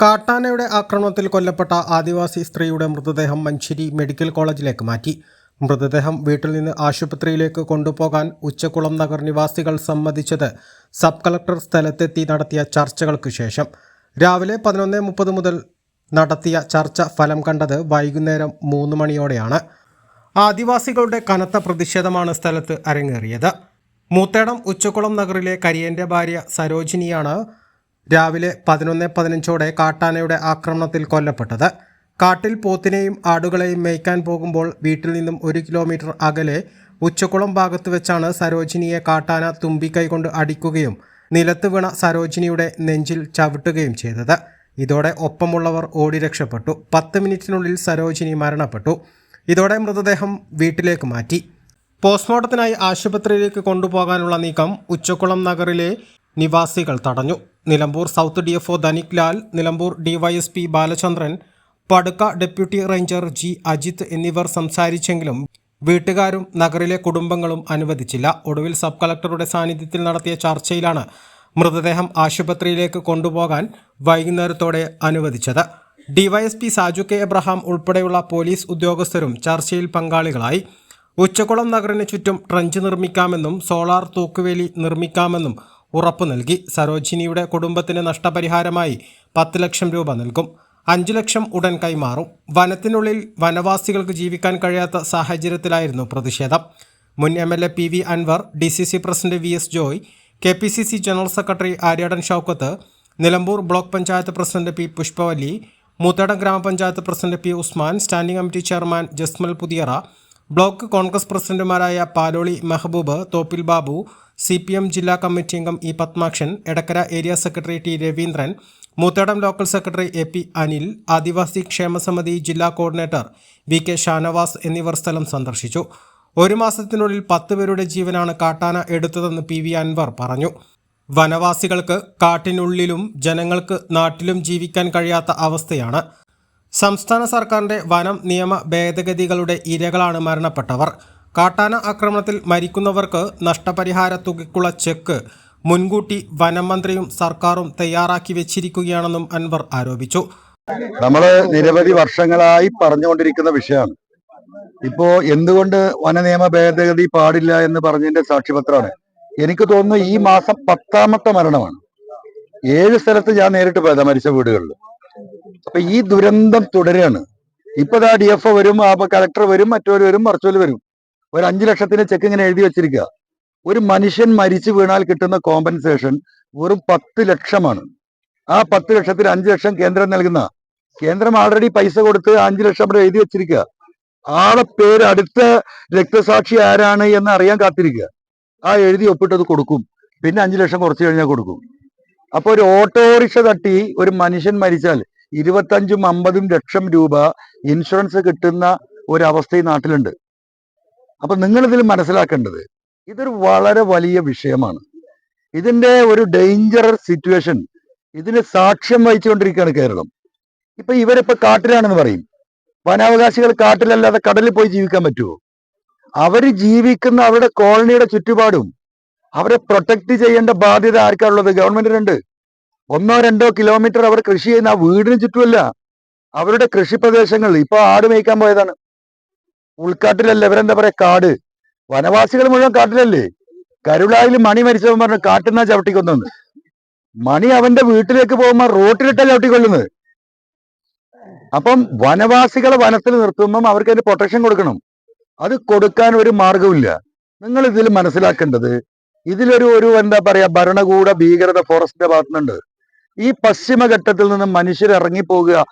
കാട്ടാനയുടെ ആക്രമണത്തിൽ കൊല്ലപ്പെട്ട ആദിവാസി സ്ത്രീയുടെ മൃതദേഹം മഞ്ചേരി മെഡിക്കൽ കോളേജിലേക്ക് മാറ്റി. മൃതദേഹം വീട്ടിൽ നിന്ന് ആശുപത്രിയിലേക്ക് കൊണ്ടുപോകാൻ ഉച്ചക്കുളം നഗർ നിവാസികൾ സമ്മതിച്ചത് സബ് കളക്ടർ സ്ഥലത്തെത്തി നടത്തിയ ചർച്ചകൾക്ക് ശേഷം. രാവിലെ പതിനൊന്ന് മുപ്പത് മുതൽ നടത്തിയ ചർച്ച ഫലം കണ്ടത് വൈകുന്നേരം മൂന്ന് മണിയോടെയാണ്. ആദിവാസികളുടെ കനത്ത പ്രതിഷേധമാണ് സ്ഥലത്ത് അരങ്ങേറിയത്. മൂത്തേടം ഉച്ചക്കുളം നഗറിലെ കരിയന്റെ ഭാര്യ സരോജിനിയാണ് രാവിലെ പതിനൊന്ന് പതിനഞ്ചോടെ കാട്ടാനയുടെ ആക്രമണത്തിൽ കൊല്ലപ്പെട്ടത്. കാട്ടിൽ പോത്തിനെയും ആടുകളെയും മേയ്ക്കാൻ പോകുമ്പോൾ വീട്ടിൽ നിന്നും ഒരു കിലോമീറ്റർ അകലെ ഉച്ചക്കുളം ഭാഗത്ത് വെച്ചാണ് സരോജിനിയെ കാട്ടാന തുമ്പിക്കൈ കൊണ്ട് അടിക്കുകയും നിലത്ത് വീണ സരോജിനിയുടെ നെഞ്ചിൽ ചവിട്ടുകയും ചെയ്തത്. ഇതോടെ ഒപ്പമുള്ളവർ ഓടി രക്ഷപ്പെട്ടു. പത്ത് മിനിറ്റിനുള്ളിൽ സരോജിനി മരണപ്പെട്ടു. ഇതോടെ മൃതദേഹം വീട്ടിലേക്ക് മാറ്റി. പോസ്റ്റ്മോർട്ടത്തിനായി ആശുപത്രിയിലേക്ക് കൊണ്ടുപോകാനുള്ള നീക്കം ഉച്ചക്കുളം നഗറിലെ നിവാസികൾ തടഞ്ഞു. Nilambur south D F O Dhanik Lal Nilambur DYSP Balachandran പടുക്ക deputy ranger G Ajith എന്നിവർ സംസാരിച്ചെങ്കിലും വീട്ടുകാരും നഗറിലെ കുടുംബങ്ങളും അനുവദിച്ചില്ല. ഒടുവിൽ സബ് കളക്ടറുടെ സാന്നിധ്യത്തിൽ നടത്തിയ ചർച്ചയിലാണ് മൃതദേഹം ആശുപത്രിയിലേക്ക് കൊണ്ടുപോകാൻ വൈകുന്നേരത്തോടെ അനുവദിച്ചത്. ഡിവൈഎസ്പി സാജു കെ എബ്രഹാം ഉൾപ്പെടെയുള്ള പോലീസ് ഉദ്യോഗസ്ഥരും ചർച്ചയിൽ പങ്കാളികളായി. ഉച്ചക്കുളം നഗറിന് ചുറ്റും ട്രഞ്ച് നിർമ്മിക്കാമെന്നും സോളാർ തൂക്കുവേലി നിർമ്മിക്കാമെന്നും ഉറപ്പു നൽകി. സരോജിനിയുടെ കുടുംബത്തിന് നഷ്ടപരിഹാരമായി പത്ത് ലക്ഷം രൂപ നൽകും. അഞ്ചു ലക്ഷം ഉടൻ കൈമാറും. വനത്തിനുള്ളിൽ വനവാസികൾക്ക് ജീവിക്കാൻ കഴിയാത്ത സാഹചര്യത്തിലായിരുന്നു പ്രതിഷേധം. മുൻ M L A P V Anvar D C C president V S Joy K P C C general secretary Aryadan Shoukath Nilambur block panchayat president P Pushpavalli Moothedam grama panchayat president P Usman standing committee chairman Jasmal Puthiyara block Congress പ്രസിഡന്റുമാരായ Paloli Mehaboob Thoppil Babu C P M ജില്ലാ committee അംഗം E Padmakshan Edakkara area secretary T Raveendran Moothedam local secretary A P Anil Adivasi ക്ഷേമസമിതി ജില്ലാ coordinator V K Shanavas എന്നിവർ സ്ഥലം സന്ദർശിച്ചു. ഒരു മാസത്തിനുള്ളിൽ പത്ത് പേരുടെ ജീവനാണ് കാട്ടാന എടുത്തതെന്ന് പി വി അൻവർ പറഞ്ഞു. വനവാസികൾക്ക് കാട്ടിനുള്ളിലും ജനങ്ങൾക്ക് നാട്ടിലും ജീവിക്കാൻ കഴിയാത്ത അവസ്ഥയാണ്. സംസ്ഥാന സർക്കാരിന്റെ വനം നിയമ ഭേദഗതികളുടെ ഇരകളാണ് മരണപ്പെട്ടവർ. കാട്ടാന ആക്രമണത്തിൽ മരിക്കുന്നവർക്ക് നഷ്ടപരിഹാര തുകയ്ക്കുള്ള ചെക്ക് മുൻകൂട്ടി വനം മന്ത്രിയും സർക്കാരും തയ്യാറാക്കി വെച്ചിരിക്കുകയാണെന്നും അൻവർ ആരോപിച്ചു. നമ്മൾ നിരവധി വർഷങ്ങളായി പറഞ്ഞുകൊണ്ടിരിക്കുന്ന വിഷയമാണ്. ഇപ്പോ എന്തുകൊണ്ട് വന നിയമ ഭേദഗതി പാടില്ല എന്ന് പറഞ്ഞതിന്റെ സാക്ഷ്യപത്രമാണ് എനിക്ക് തോന്നുന്നു ഈ മാസം പത്താമത്തെ മരണമാണ്. ഏഴ് സ്ഥലത്ത് ഞാൻ നേരിട്ട് പോയതാ മരിച്ച വീടുകളിൽ അപ്പൊ ഈ ദുരന്തം തുടരുകയാണ്. ഇപ്പൊ ഇതാ ഡി എഫ് ഒ വരും കളക്ടർ വരും മറ്റൊരു വരും മറിച്ചവർ വരും. ഒരു അഞ്ചു ലക്ഷത്തിന്റെ ചെക്ക് ഇങ്ങനെ എഴുതി വെച്ചിരിക്കുക. ഒരു മനുഷ്യൻ മരിച്ചു വീണാൽ കിട്ടുന്ന കോമ്പൻസേഷൻ വെറും പത്ത് ലക്ഷമാണ്. ആ പത്ത് ലക്ഷത്തിൽ അഞ്ചു ലക്ഷം കേന്ദ്രം നൽകുന്ന കേന്ദ്രം ആൾറെഡി പൈസ കൊടുത്ത് അഞ്ചു ലക്ഷം അവിടെ എഴുതി വെച്ചിരിക്കുക. ആളെ പേര് അടുത്ത രക്തസാക്ഷി ആരാണ് എന്ന് അറിയാൻ കാത്തിരിക്കുക. ആ എഴുതി ഒപ്പിട്ടത് കൊടുക്കും. പിന്നെ അഞ്ചു ലക്ഷം കുറച്ച് കഴിഞ്ഞാൽ കൊടുക്കും. അപ്പൊ ഒരു ഓട്ടോറിക്ഷ തട്ടി ഒരു മനുഷ്യൻ മരിച്ചാൽ ഇരുപത്തഞ്ചും അമ്പതും ലക്ഷം രൂപ ഇൻഷുറൻസ് കിട്ടുന്ന ഒരവസ്ഥ ഈ നാട്ടിലുണ്ട്. അപ്പൊ നിങ്ങൾ ഇതിൽ മനസ്സിലാക്കേണ്ടത് ഇതൊരു വളരെ വലിയ വിഷയമാണ്. ഇതിന്റെ ഒരു ഡേഞ്ചർ സിറ്റുവേഷൻ ഇതിന് സാക്ഷ്യം വഹിച്ചുകൊണ്ടിരിക്കുകയാണ് കേരളം. ഇപ്പൊ ഇവരിപ്പോ കാട്ടിലാണെന്ന് പറയും. വനാവകാശികൾ കാട്ടിലല്ലാതെ കടലിൽ പോയി ജീവിക്കാൻ പറ്റുമോ അവർ ജീവിക്കുന്ന അവരുടെ കോളനിയുടെ ചുറ്റുപാടും അവരെ പ്രൊട്ടക്ട് ചെയ്യേണ്ട ബാധ്യത ആർക്കാണുള്ളത് ഗവൺമെന്റിനുണ്ട്. ഒന്നോ രണ്ടോ കിലോമീറ്റർ അവർ കൃഷി ചെയ്യുന്ന ആ വീടിന് ചുറ്റുമല്ല അവരുടെ കൃഷി പ്രദേശങ്ങൾ ഇപ്പൊ ആട് മേയ്ക്കാൻ പോയതാണ്. ഉൾക്കാട്ടിലല്ല ഇവരെന്താ പറയാ കാട്. വനവാസികൾ മുഴുവൻ കാട്ടിലല്ലേ? കരുളായിൽ മണി മരിച്ചവൻ പറഞ്ഞു കാട്ടിന്നാ ചവിട്ടിക്കൊന്നു മണി അവന്റെ വീട്ടിലേക്ക് പോകുമ്പോ റോട്ടിലിട്ടാ ചവിട്ടിക്കൊല്ലുന്നത് അപ്പം വനവാസികളെ വനത്തിൽ നിർത്തുമ്പം അവർക്ക് അതിന്റെ പ്രൊട്ടക്ഷൻ കൊടുക്കണം. അത് കൊടുക്കാൻ ഒരു മാർഗമില്ല നിങ്ങൾ ഇതിൽ മനസ്സിലാക്കേണ്ടത് ഇതിലൊരു ഒരു എന്താ പറയാ ഭരണകൂട ഭീകരത ഫോറസ്റ്റിന്റെ ഭാഗത്തുനിന്നുണ്ട്. ഈ പശ്ചിമഘട്ടത്തിൽ നിന്ന് മനുഷ്യർ ഇറങ്ങിപ്പോകുക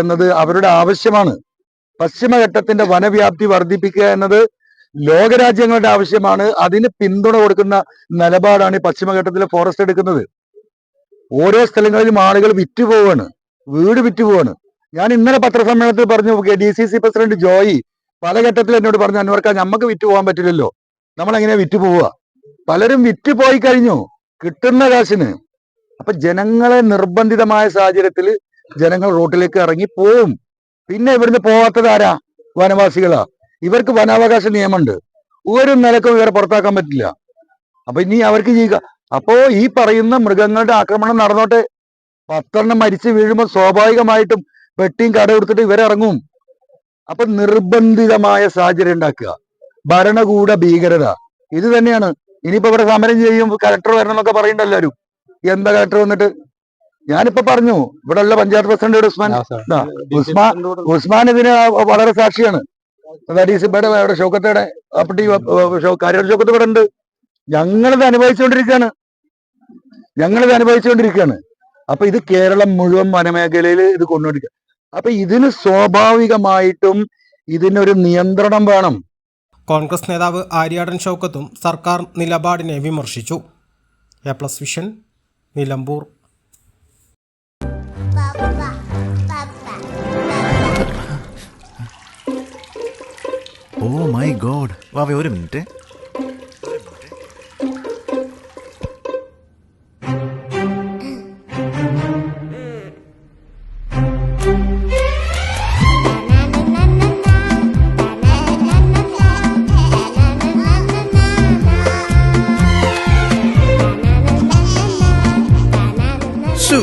എന്നത് അവരുടെ ആവശ്യമാണ്. പശ്ചിമഘട്ടത്തിന്റെ വനവ്യാപ്തി വർദ്ധിപ്പിക്കുക എന്നത് ലോകരാജ്യങ്ങളുടെ ആവശ്യമാണ്. അതിന് പിന്തുണ കൊടുക്കുന്ന നിലപാടാണ് ഈ പശ്ചിമഘട്ടത്തിലെ ഫോറസ്റ്റ് എടുക്കുന്നത്. ഓരോ സ്ഥലങ്ങളിലും ആളുകൾ വിറ്റുപോവാണ്. വീട് വിറ്റുപോവാണ്. ഞാൻ ഇന്നലെ പത്രസമ്മേളനത്തിൽ പറഞ്ഞു D C C president Joy പല ഘട്ടത്തിൽ എന്നോട് പറഞ്ഞു അന്വർക്ക നമുക്ക് വിറ്റ് പോകാൻ പറ്റില്ലല്ലോ. നമ്മൾ എങ്ങനെയാ വിറ്റ് പോവുക പലരും വിറ്റ് പോയി കഴിഞ്ഞു. കിട്ടുന്ന കാശിന്. അപ്പൊ ജനങ്ങളെ നിർബന്ധിതമായ സാഹചര്യത്തിൽ ജനങ്ങൾ റോട്ടിലേക്ക് ഇറങ്ങി പോവും. പിന്നെ ഇവിടുന്ന് പോവാത്തത് ആരാ? വനവാസികളാ. ഇവർക്ക് വനാവകാശ നിയമമുണ്ട്. ഒരു നിലക്കും ഇവരെ പുറത്താക്കാൻ പറ്റില്ല. അപ്പൊ ഇനി അവർക്ക് ചെയ്യുക അപ്പോ ഈ പറയുന്ന മൃഗങ്ങളുടെ ആക്രമണം നടന്നോട്ടെ. പത്തെണ്ണം മരിച്ചു വീഴുമ്പോൾ സ്വാഭാവികമായിട്ടും പെട്ടിയും കട കൊടുത്തിട്ട് ഇവരിറങ്ങും അപ്പൊ നിർബന്ധിതമായ സാഹചര്യം ഉണ്ടാക്കുക. ഭരണകൂട ഭീകരത. ഇത് തന്നെയാണ്. ഇനിയിപ്പോ ഇവിടെ സമരം ചെയ്യും കലക്ടർ വരണം എന്നൊക്കെ പറയണ്ട എല്ലാവരും. എന്താ കളക്ടർ വന്നിട്ട്? ഞാനിപ്പോ പറഞ്ഞു ഇവിടെ ഉള്ള പഞ്ചായത്ത് പ്രസിഡന്റ് ഉസ്മാൻ. ഉസ്മാൻ ഉസ്മാൻ ഇതിന് വളരെ സാക്ഷിയാണ്. ദാറ്റ് ഈസ് ഇവിടെ ഇവിടെ ഷൗക്കത്തയുടെ അപ്പട്ടി കാര്യ ഷോക്കത്ത് ഇവിടെ ഉണ്ട്. ഞങ്ങളിത് അനുഭവിച്ചുകൊണ്ടിരിക്കുകയാണ്. ഞങ്ങളിത് അനുഭവിച്ചുകൊണ്ടിരിക്കുകയാണ്. അപ്പൊ ഇത് കേരളം മുഴുവൻ വനമേഖലയിൽ ഇത് കൊണ്ടുപോയിരിക്കുക അപ്പൊ ഇതിന് സ്വാഭാവികമായിട്ടും ഇതിനൊരു നിയന്ത്രണം വേണം. കോൺഗ്രസ് നേതാവ് ആര്യാടൻ ഷൗക്കത്തും സർക്കാർ നിലപാടിനെ വിമർശിച്ചു. A plus vision Nilambur. Oh my god വാവേ ഒരു minute.